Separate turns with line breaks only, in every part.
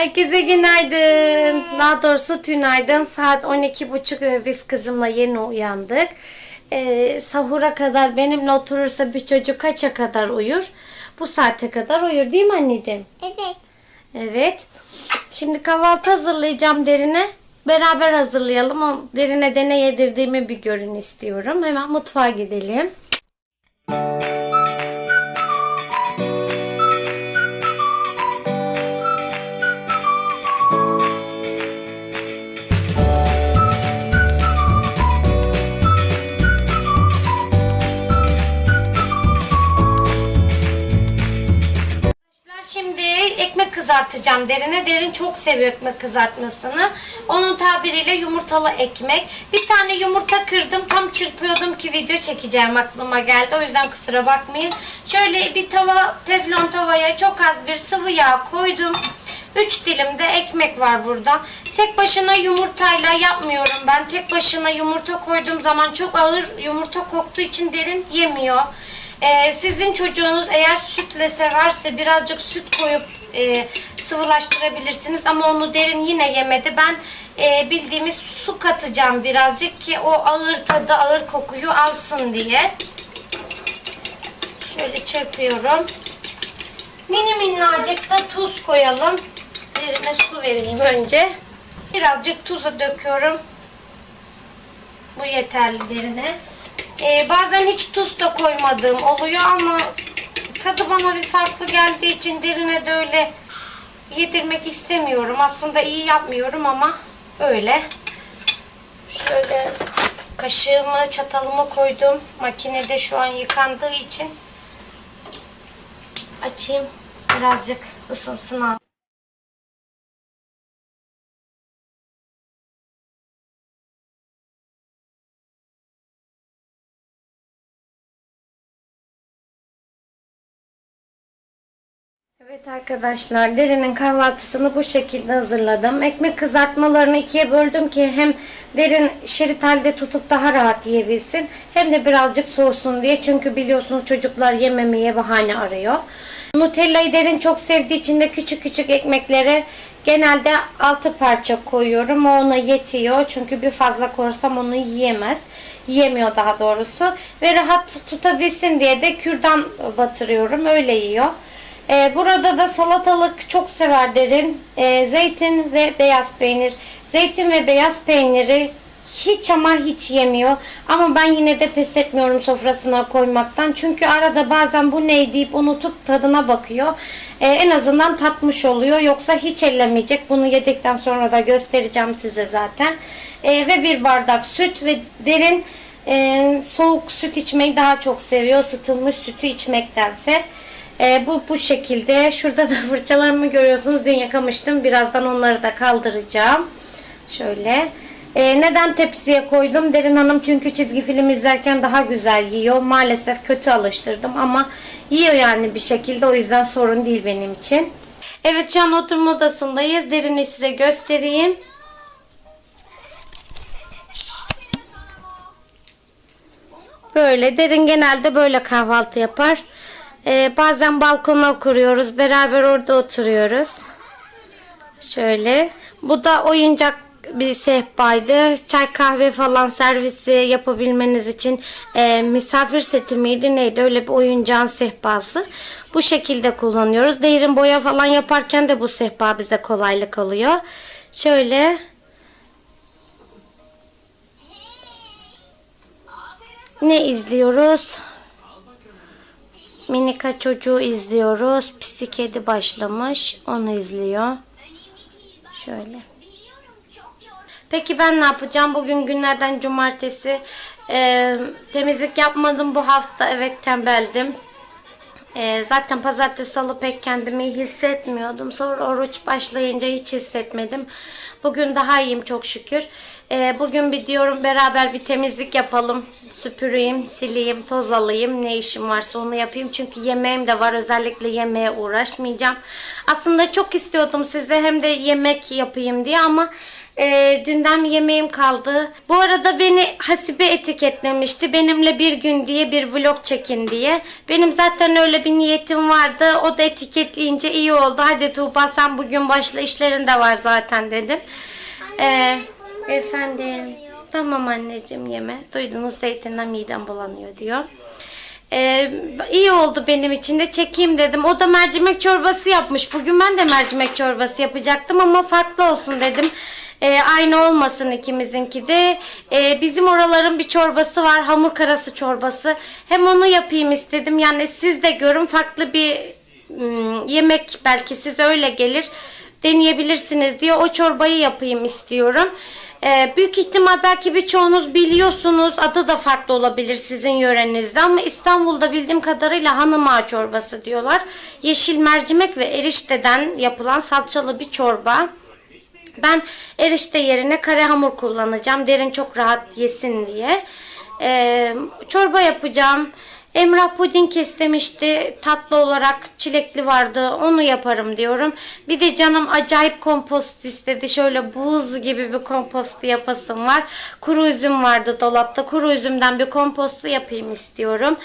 Herkese günaydın. Daha doğrusu tünaydın. Saat 12.30 ve biz kızımla yeni uyandık. Ee, sahura kadar benimle oturursa bir çocuk kaça kadar uyur? Bu saate kadar uyur değil mi anneciğim?
Evet.
Evet. Şimdi kahvaltı hazırlayacağım derine. Beraber hazırlayalım. O derine de ne yedirdiğimi bir görün istiyorum. Hemen mutfağa gidelim. Arkadaşlar Şimdi ekmek kızartacağım derine. Derin çok seviyor ekmek kızartmasını. Onun tabiriyle yumurtalı ekmek. Bir tane yumurta kırdım. Tam çırpıyordum ki video çekeceğim aklıma geldi. O yüzden kusura bakmayın. Şöyle bir tava, teflon tavaya çok az bir sıvı yağ koydum. 3 dilim de ekmek var burada. Tek başına yumurtayla yapmıyorum ben. Tek başına yumurta koyduğum zaman çok ağır yumurta koktuğu için derin yemiyor. Ee, sizin çocuğunuz eğer sütle severse birazcık süt koyup e, sıvılaştırabilirsiniz ama onu derin yine yemedi. Ben e, bildiğimiz su katacağım birazcık ki o ağır tadı, ağır kokuyu alsın diye. Şöyle çırpıyorum. Mini minnacık da tuz koyalım. Derine su vereyim önce. Birazcık tuzu döküyorum. Bu yeterli derine. Ee, bazen hiç tuz da koymadığım oluyor ama tadı bana bir farklı geldiği için derine de öyle yedirmek istemiyorum. Aslında iyi yapmıyorum ama öyle. Şöyle kaşığımı, çatalımı koydum. Makinede şu an yıkandığı için açayım. Birazcık ısınsın Evet arkadaşlar derinin kahvaltısını bu şekilde hazırladım. Ekmek kızartmalarını ikiye böldüm ki hem derin şerit halde tutup daha rahat yiyebilsin. Hem de birazcık soğusun diye. Çünkü biliyorsunuz çocuklar yememeye bahane arıyor. Nutella'yı derin çok sevdiği için de küçük küçük ekmeklere genelde 6 parça koyuyorum. O ona yetiyor. Çünkü bir fazla koyarsam onu yiyemez. Yiyemiyor daha doğrusu. Ve rahat tutabilsin diye de kürdan batırıyorum. Öyle yiyor. Ee, burada da salatalık çok sever derin. Ee, zeytin ve beyaz peynir. Zeytin ve beyaz peyniri hiç ama hiç yemiyor. Ama ben yine de pes etmiyorum sofrasına koymaktan. Çünkü arada bazen bu ne deyip unutup tadına bakıyor. Ee, en azından tatmış oluyor. Yoksa hiç ellemeyecek. Bunu yedikten sonra da göstereceğim size zaten. Ee, ve bir bardak süt ve derin e, soğuk süt içmeyi daha çok seviyor. Isıtılmış sütü içmektense. Ee, bu bu şekilde. Şurada da fırçalarımı görüyorsunuz. Dün yıkamıştım. Birazdan onları da kaldıracağım. Şöyle. Ee, neden tepsiye koydum? Derin Hanım çünkü çizgi film izlerken daha güzel yiyor. Maalesef kötü alıştırdım ama yiyor yani bir şekilde. O yüzden sorun değil benim için. Evet şu an oturma odasındayız. Derin'i size göstereyim. Böyle derin genelde böyle kahvaltı yapar. Ee, bazen balkona kuruyoruz. Beraber orada oturuyoruz. Şöyle. Bu da oyuncak bir sehpaydı. Çay kahve falan servisi yapabilmeniz için e, misafir seti miydi neydi öyle bir oyuncağın sehpası. Bu şekilde kullanıyoruz. Derin boya falan yaparken de bu sehpa bize kolaylık oluyor. Şöyle ne izliyoruz? Minika çocuğu izliyoruz. Pisi kedi başlamış. Onu izliyor. Şöyle. Peki ben ne yapacağım? Bugün günlerden cumartesi. Ee, temizlik yapmadım bu hafta. Evet tembeldim. Ee, zaten pazartesi salı pek kendimi hissetmiyordum. Sonra oruç başlayınca hiç hissetmedim. Bugün daha iyiyim çok şükür. Ee, bugün bir diyorum beraber bir temizlik yapalım. Süpüreyim, sileyim, toz alayım. Ne işim varsa onu yapayım. Çünkü yemeğim de var. Özellikle yemeğe uğraşmayacağım. Aslında çok istiyordum size hem de yemek yapayım diye ama e, dünden yemeğim kaldı. Bu arada beni Hasibe etiketlemişti. Benimle bir gün diye bir vlog çekin diye. Benim zaten öyle bir niyetim vardı. O da etiketleyince iyi oldu. Hadi Tuğba sen bugün başla işlerin de var zaten dedim. Ee, efendim. Tamam anneciğim yeme. Duydunuz zeytinden midem bulanıyor diyor. Ee, iyi oldu benim için de çekeyim dedim. O da mercimek çorbası yapmış. Bugün ben de mercimek çorbası yapacaktım ama farklı olsun dedim. Ee, aynı olmasın ikimizinki de. Ee, bizim oraların bir çorbası var. Hamur karası çorbası. Hem onu yapayım istedim. Yani siz de görün farklı bir ım, yemek belki size öyle gelir. Deneyebilirsiniz diye o çorbayı yapayım istiyorum. Ee, büyük ihtimal belki birçoğunuz biliyorsunuz. Adı da farklı olabilir sizin yörenizde ama İstanbul'da bildiğim kadarıyla hanım ağa çorbası diyorlar. Yeşil mercimek ve erişteden yapılan salçalı bir çorba. Ben erişte yerine kare hamur kullanacağım. Derin çok rahat yesin diye. Ee, çorba yapacağım. Emrah puding istemişti. Tatlı olarak çilekli vardı. Onu yaparım diyorum. Bir de canım acayip kompost istedi. Şöyle buz gibi bir kompostu yapasım var. Kuru üzüm vardı dolapta. Kuru üzümden bir kompostu yapayım istiyorum.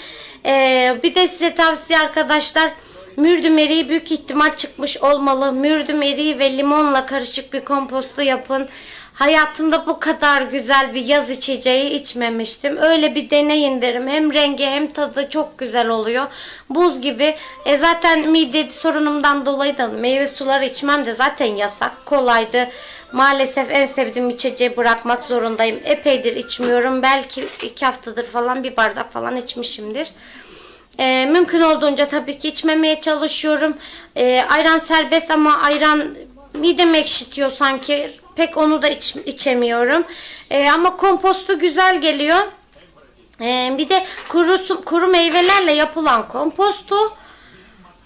Ee, bir de size tavsiye arkadaşlar. Mürdüm eriği büyük ihtimal çıkmış olmalı. Mürdüm eriği ve limonla karışık bir kompostu yapın. Hayatımda bu kadar güzel bir yaz içeceği içmemiştim. Öyle bir deneyin derim. Hem rengi hem tadı çok güzel oluyor. Buz gibi. E zaten mide sorunumdan dolayı da meyve suları içmem de zaten yasak. Kolaydı. Maalesef en sevdiğim içeceği bırakmak zorundayım. Epeydir içmiyorum. Belki iki haftadır falan bir bardak falan içmişimdir. Ee, mümkün olduğunca tabii ki içmemeye çalışıyorum. Ee, ayran serbest ama ayran midem ekşitiyor sanki. Pek onu da iç, içemiyorum. Ee, ama kompostu güzel geliyor. Ee, bir de kuru, kuru meyvelerle yapılan kompostu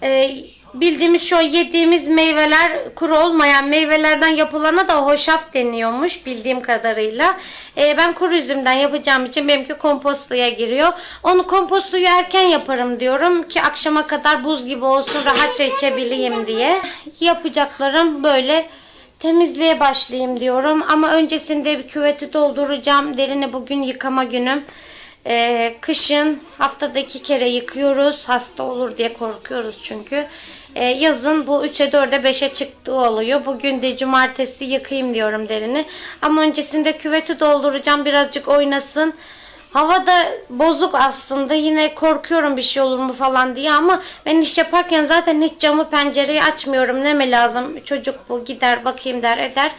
e, bildiğimiz şu yediğimiz meyveler kuru olmayan meyvelerden yapılana da hoşaf deniyormuş bildiğim kadarıyla. E, ben kuru üzümden yapacağım için benimki kompostluya giriyor. Onu kompostluyu erken yaparım diyorum ki akşama kadar buz gibi olsun rahatça içebileyim diye. Yapacaklarım böyle temizliğe başlayayım diyorum. Ama öncesinde bir küveti dolduracağım. Derini bugün yıkama günüm. Ee, kışın haftada iki kere yıkıyoruz. Hasta olur diye korkuyoruz çünkü. Ee, yazın bu 3'e 4'e 5'e çıktığı oluyor. Bugün de cumartesi yıkayayım diyorum derini. Ama öncesinde küveti dolduracağım. Birazcık oynasın. Hava da bozuk aslında. Yine korkuyorum bir şey olur mu falan diye ama ben iş yaparken zaten hiç camı pencereyi açmıyorum. Ne mi lazım? Çocuk bu gider bakayım der eder.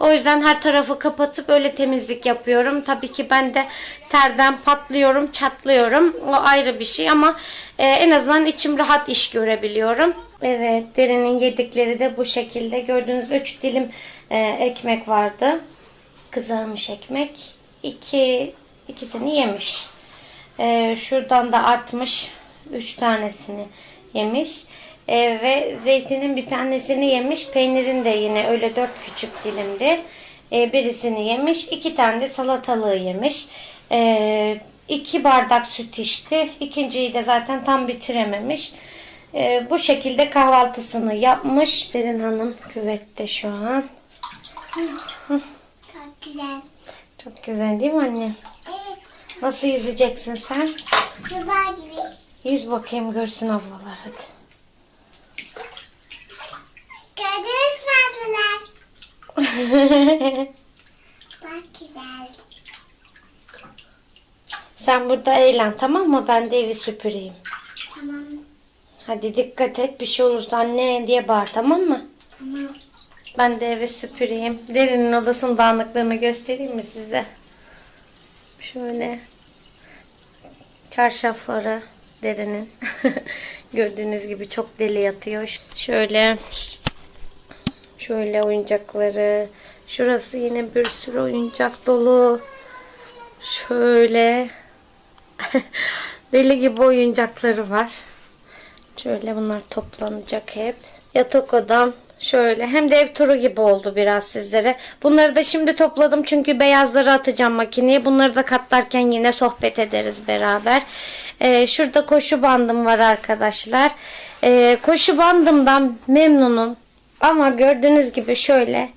O yüzden her tarafı kapatıp öyle temizlik yapıyorum. Tabii ki ben de terden patlıyorum, çatlıyorum. O ayrı bir şey ama e, en azından içim rahat iş görebiliyorum. Evet, derinin yedikleri de bu şekilde. Gördüğünüz 3 dilim e, ekmek vardı. Kızarmış ekmek. 2 ikisini yemiş. Ee, şuradan da artmış. Üç tanesini yemiş. Ee, ve zeytinin bir tanesini yemiş. Peynirin de yine öyle dört küçük dilimdi. Ee, birisini yemiş. iki tane de salatalığı yemiş. Ee, bardak süt içti. İkinciyi de zaten tam bitirememiş. Ee, bu şekilde kahvaltısını yapmış. Derin Hanım küvette şu an.
Çok güzel.
Çok güzel değil mi anne?
Evet.
Nasıl yüzeceksin sen?
Duvar gibi.
Yüz bakayım görsün ablalar hadi.
Gördünüz mü ablalar? Bak güzel.
Sen burada eğlen tamam mı? Ben de evi süpüreyim.
Tamam.
Hadi dikkat et bir şey olursa anne diye bağır tamam mı?
Tamam.
Ben de evi süpüreyim. Derinin odasının dağınıklığını göstereyim mi size? Şöyle. Çarşafları derinin. Gördüğünüz gibi çok deli yatıyor. Şöyle. Şöyle oyuncakları. Şurası yine bir sürü oyuncak dolu. Şöyle. deli gibi oyuncakları var. Şöyle bunlar toplanacak hep. Yatak odam Şöyle hem de ev turu gibi oldu biraz sizlere. Bunları da şimdi topladım çünkü beyazları atacağım makineye. Bunları da katlarken yine sohbet ederiz beraber. Ee, şurada koşu bandım var arkadaşlar. Ee, koşu bandımdan memnunum. Ama gördüğünüz gibi şöyle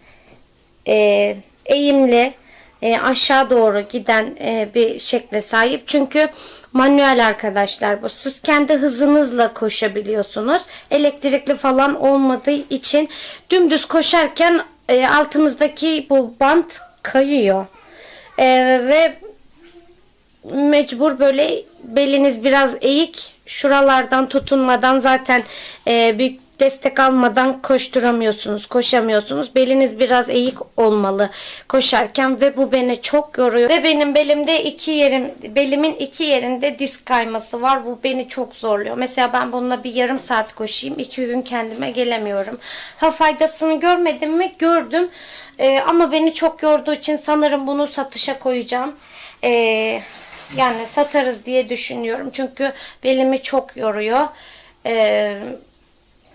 e, eğimli e, aşağı doğru giden e, bir şekle sahip. Çünkü manuel arkadaşlar bu. Siz kendi hızınızla koşabiliyorsunuz. Elektrikli falan olmadığı için dümdüz koşarken e, altınızdaki bu bant kayıyor. E, ve mecbur böyle beliniz biraz eğik şuralardan tutunmadan zaten e, büyük destek almadan koşturamıyorsunuz koşamıyorsunuz. Beliniz biraz eğik olmalı koşarken ve bu beni çok yoruyor. Ve benim belimde iki yerim belimin iki yerinde disk kayması var. Bu beni çok zorluyor. Mesela ben bununla bir yarım saat koşayım iki gün kendime gelemiyorum. Ha faydasını görmedim mi? Gördüm. E, ama beni çok yorduğu için sanırım bunu satışa koyacağım. Eee yani satarız diye düşünüyorum. Çünkü belimi çok yoruyor. Ee,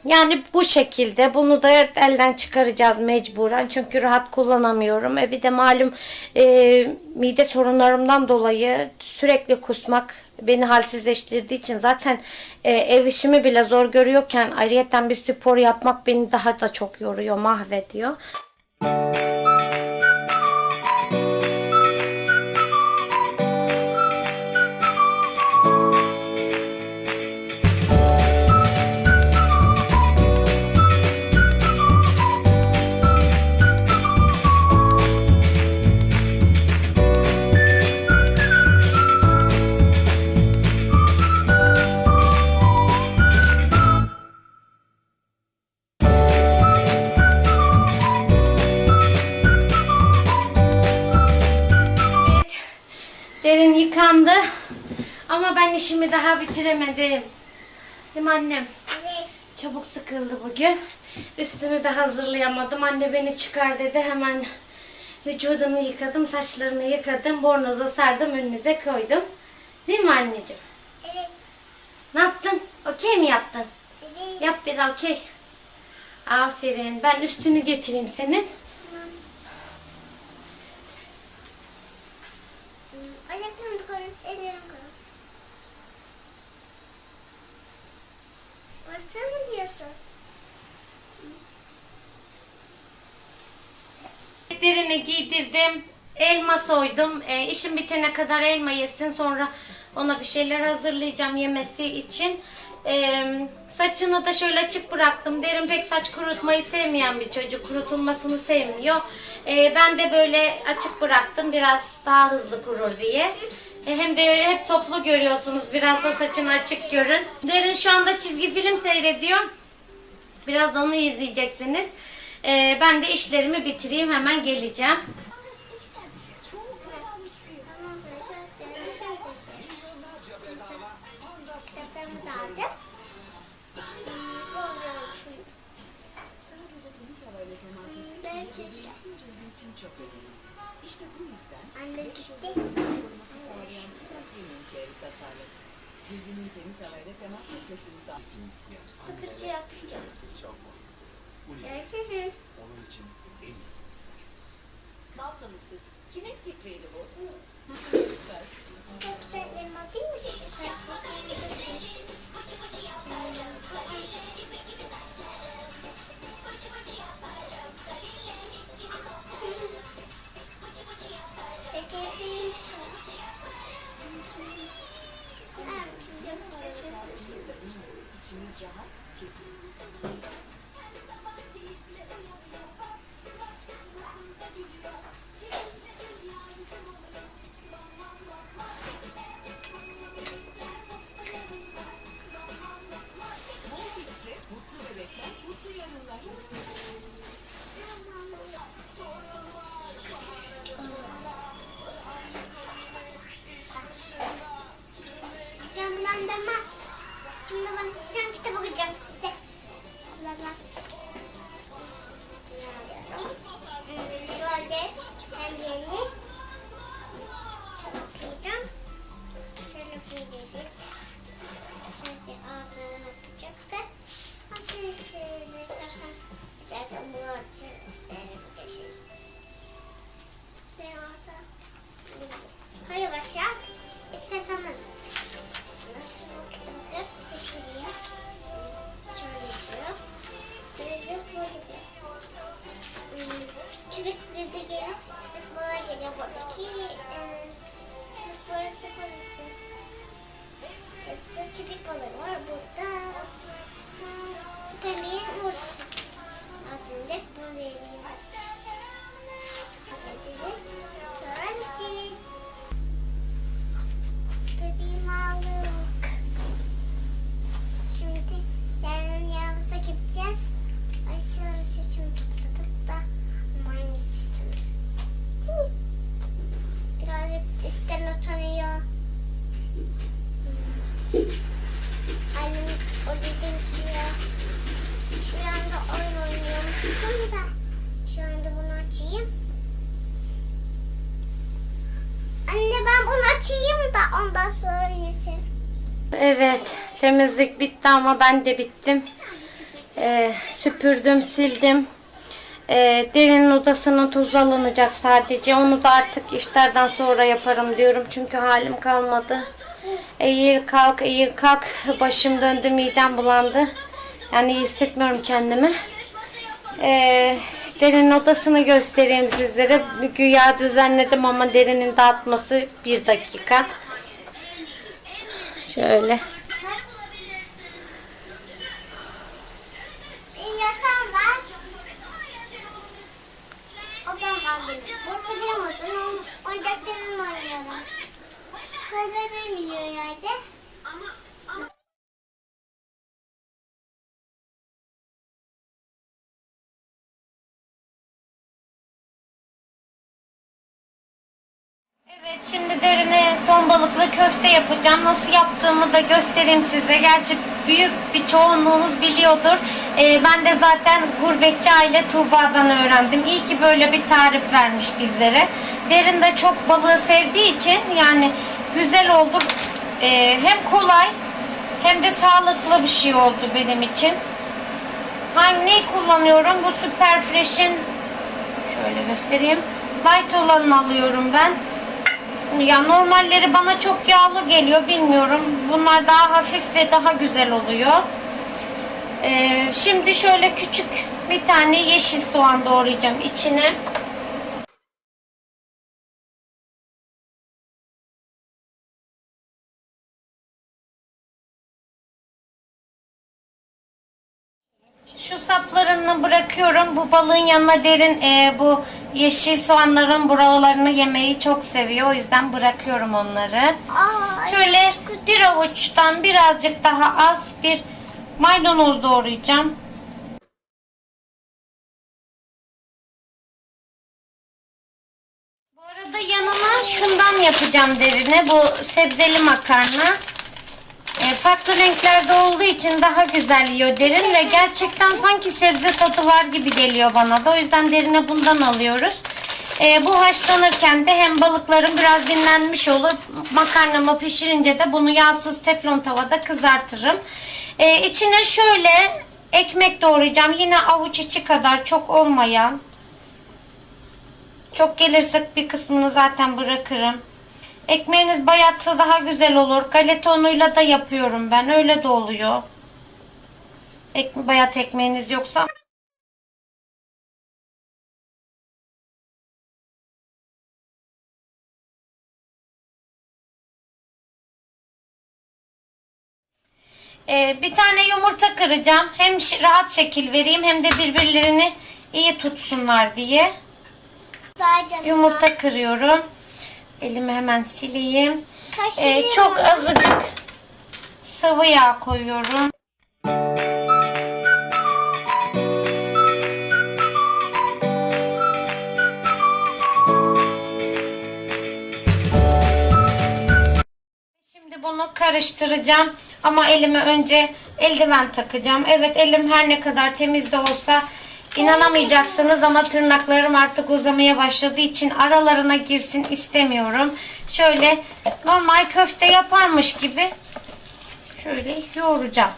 yani bu şekilde bunu da elden çıkaracağız mecburen. Çünkü rahat kullanamıyorum. E bir de malum e, mide sorunlarımdan dolayı sürekli kusmak beni halsizleştirdiği için zaten e, ev işimi bile zor görüyorken ayrıyeten bir spor yapmak beni daha da çok yoruyor, mahvediyor. Derin yıkandı. Ama ben işimi daha bitiremedim. Değil mi annem?
Evet.
Çabuk sıkıldı bugün. Üstünü de hazırlayamadım. Anne beni çıkar dedi. Hemen vücudunu yıkadım, saçlarını yıkadım, bornoza sardım, önünüze koydum. Değil mi anneciğim?
Evet.
Ne yaptın? Okey mi yaptın?
Evet.
Yap bir daha okey. Aferin. Ben üstünü getireyim senin.
Ayaklarımı koyup ellerimi koyup. Basın mı diyorsun?
Derini giydirdim. Elma soydum. E, işim bitene kadar elma yesin. Sonra ona bir şeyler hazırlayacağım yemesi için. E, saçını da şöyle açık bıraktım. Derin pek saç kurutmayı sevmeyen bir çocuk. Kurutulmasını sevmiyor. E, ben de böyle açık bıraktım. Biraz daha hızlı kurur diye. E, hem de hep toplu görüyorsunuz. Biraz da saçını açık görün. Derin şu anda çizgi film seyrediyor. Biraz onu izleyeceksiniz. Ee, ben de işlerimi bitireyim hemen geleceğim.
Çok. İşte bu yüzden
Anne gitti.
sağlayan. Cildinin temiz havayla temas etmesini sağlasın istiyor.
Bakıcı yapacağım.
Siz yapma.
Görüşürüz.
Onun için en iyisini istersiniz.
Ne yaptınız siz? Kimin fikriydi bu?
Çok güzel elma değil mi? Peki, yapayım. Evet,
İçiniz rahat, kesin. Multips'le mutlu bebekler, mutlu
temizlik bitti ama ben de bittim. Ee, süpürdüm, sildim. Ee, derinin odasının tozu alınacak sadece. Onu da artık iftardan sonra yaparım diyorum. Çünkü halim kalmadı. Eğil kalk, eğil kalk. Başım döndü, midem bulandı. Yani iyi hissetmiyorum kendimi. Ee, derinin odasını göstereyim sizlere. Güya düzenledim ama derinin dağıtması bir dakika. Şöyle.
Benim yatağım var. Odam var benim. Burası benim odam. Oyuncaklarımla oynuyorum. Yiyor yerde.
Evet şimdi derine ton balıklı köfte yapacağım. Nasıl yaptığımı da göstereyim size. Gerçi büyük bir çoğunluğunuz biliyordur. Ee, ben de zaten gurbetçi aile Tuğba'dan öğrendim. İyi ki böyle bir tarif vermiş bizlere. Derin de çok balığı sevdiği için yani güzel oldu. Ee, hem kolay hem de sağlıklı bir şey oldu benim için. Hangi neyi kullanıyorum? Bu Super Fresh'in şöyle göstereyim. Light olanını alıyorum ben. Ya normalleri bana çok yağlı geliyor bilmiyorum. Bunlar daha hafif ve daha güzel oluyor. Ee, şimdi şöyle küçük bir tane yeşil soğan doğrayacağım içine. Şu saplarını bırakıyorum. Bu balığın yanına derin e, bu yeşil soğanların buralarını yemeyi çok seviyor. O yüzden bırakıyorum onları.
Aa,
Şöyle bir avuçtan birazcık daha az bir maydanoz doğrayacağım. Bu arada yanına şundan yapacağım derine. Bu sebzeli makarna. E, farklı renklerde olduğu için daha güzel yiyor derin ve gerçekten sanki sebze tadı var gibi geliyor bana da. O yüzden derine bundan alıyoruz. E, bu haşlanırken de hem balıklarım biraz dinlenmiş olur. Makarnamı pişirince de bunu yağsız teflon tavada kızartırım. E, içine şöyle ekmek doğrayacağım. Yine avuç içi kadar çok olmayan. Çok gelirse bir kısmını zaten bırakırım. Ekmeğiniz bayatsa daha güzel olur. Galeta unuyla da yapıyorum ben. Öyle de oluyor. Ek, bayat ekmeğiniz yoksa. Ee, bir tane yumurta kıracağım. Hem rahat şekil vereyim hem de birbirlerini iyi tutsunlar diye. Yumurta kırıyorum. Elimi hemen sileyim. Ee, çok azıcık sıvı yağ koyuyorum. Şimdi bunu karıştıracağım ama elime önce eldiven takacağım. Evet elim her ne kadar temiz de olsa inanamayacaksınız ama tırnaklarım artık uzamaya başladığı için aralarına girsin istemiyorum. Şöyle normal köfte yaparmış gibi şöyle yoğuracağım.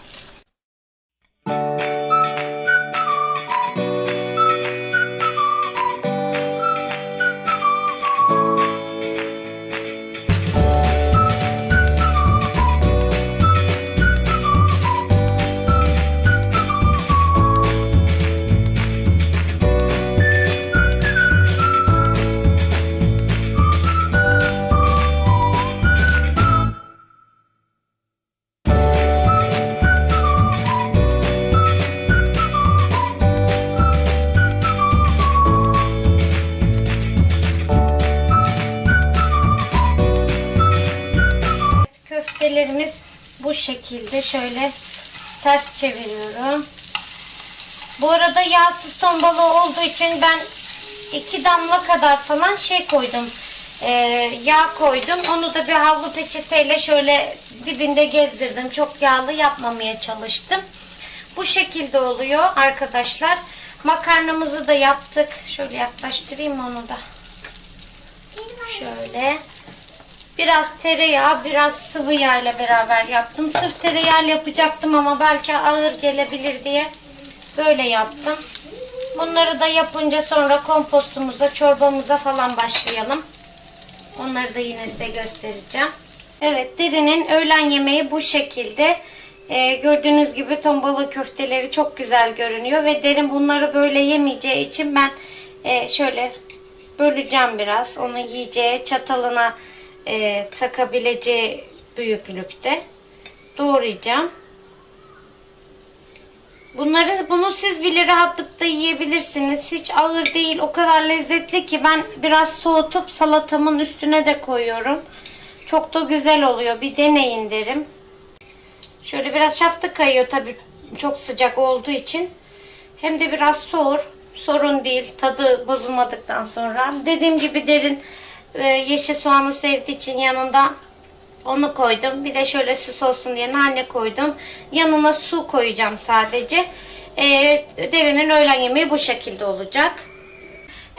Şekilde şöyle ters çeviriyorum. Bu arada yağsız ton balığı olduğu için ben iki damla kadar falan şey koydum. Ee, yağ koydum. Onu da bir havlu peçeteyle şöyle dibinde gezdirdim. Çok yağlı yapmamaya çalıştım. Bu şekilde oluyor arkadaşlar. Makarnamızı da yaptık. Şöyle yaklaştırayım onu da. Şöyle. Biraz tereyağı, biraz sıvı yağ ile beraber yaptım. Sırf tereyağı yapacaktım ama belki ağır gelebilir diye böyle yaptım. Bunları da yapınca sonra kompostumuza, çorbamıza falan başlayalım. Onları da yine size göstereceğim. Evet, derinin öğlen yemeği bu şekilde. Ee, gördüğünüz gibi ton balığı köfteleri çok güzel görünüyor ve derin bunları böyle yemeyeceği için ben e, şöyle böleceğim biraz. Onu yiyeceği çatalına e, takabileceği büyüklükte doğrayacağım. Bunları bunu siz bile rahatlıkla yiyebilirsiniz. Hiç ağır değil. O kadar lezzetli ki ben biraz soğutup salatamın üstüne de koyuyorum. Çok da güzel oluyor. Bir deneyin derim. Şöyle biraz şaftı kayıyor tabii çok sıcak olduğu için. Hem de biraz soğur. Sorun değil. Tadı bozulmadıktan sonra. Dediğim gibi derin e, yeşil soğanı sevdiği için yanında onu koydum. Bir de şöyle süs olsun diye nane koydum. Yanına su koyacağım sadece. E, derinin öğlen yemeği bu şekilde olacak.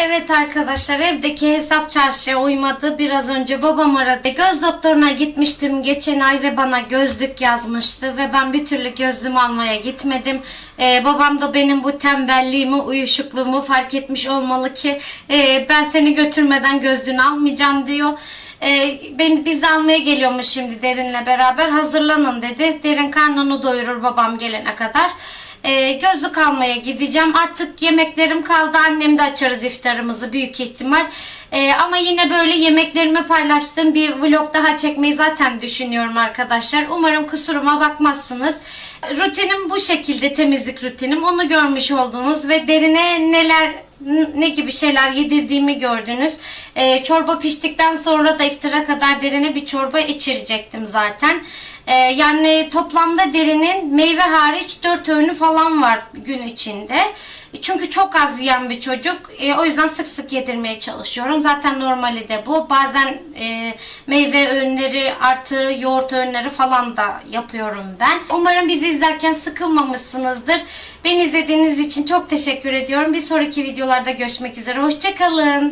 Evet arkadaşlar evdeki hesap çarşıya uymadı. Biraz önce babam aradı. Göz doktoruna gitmiştim geçen ay ve bana gözlük yazmıştı. Ve ben bir türlü gözlüğümü almaya gitmedim. Ee, babam da benim bu tembelliğimi, uyuşukluğumu fark etmiş olmalı ki e, ben seni götürmeden gözlüğünü almayacağım diyor. Ee, beni biz almaya geliyormuş şimdi Derin'le beraber. Hazırlanın dedi. Derin karnını doyurur babam gelene kadar. Ee, gözlük almaya gideceğim. Artık yemeklerim kaldı. Annem de açarız iftarımızı büyük ihtimal. Ee, ama yine böyle yemeklerimi paylaştığım bir vlog daha çekmeyi zaten düşünüyorum arkadaşlar. Umarım kusuruma bakmazsınız. Rutinim bu şekilde temizlik rutinim. Onu görmüş oldunuz ve derine neler ne gibi şeyler yedirdiğimi gördünüz. Ee, çorba piştikten sonra da iftara kadar derine bir çorba içirecektim zaten. Ee, yani toplamda derinin meyve hariç 4 öğünü falan var gün içinde. Çünkü çok az yiyen bir çocuk. E, o yüzden sık sık yedirmeye çalışıyorum. Zaten normali de bu. Bazen e, meyve öğünleri artı yoğurt öğünleri falan da yapıyorum ben. Umarım bizi izlerken sıkılmamışsınızdır. Beni izlediğiniz için çok teşekkür ediyorum. Bir sonraki videolarda görüşmek üzere. Hoşçakalın.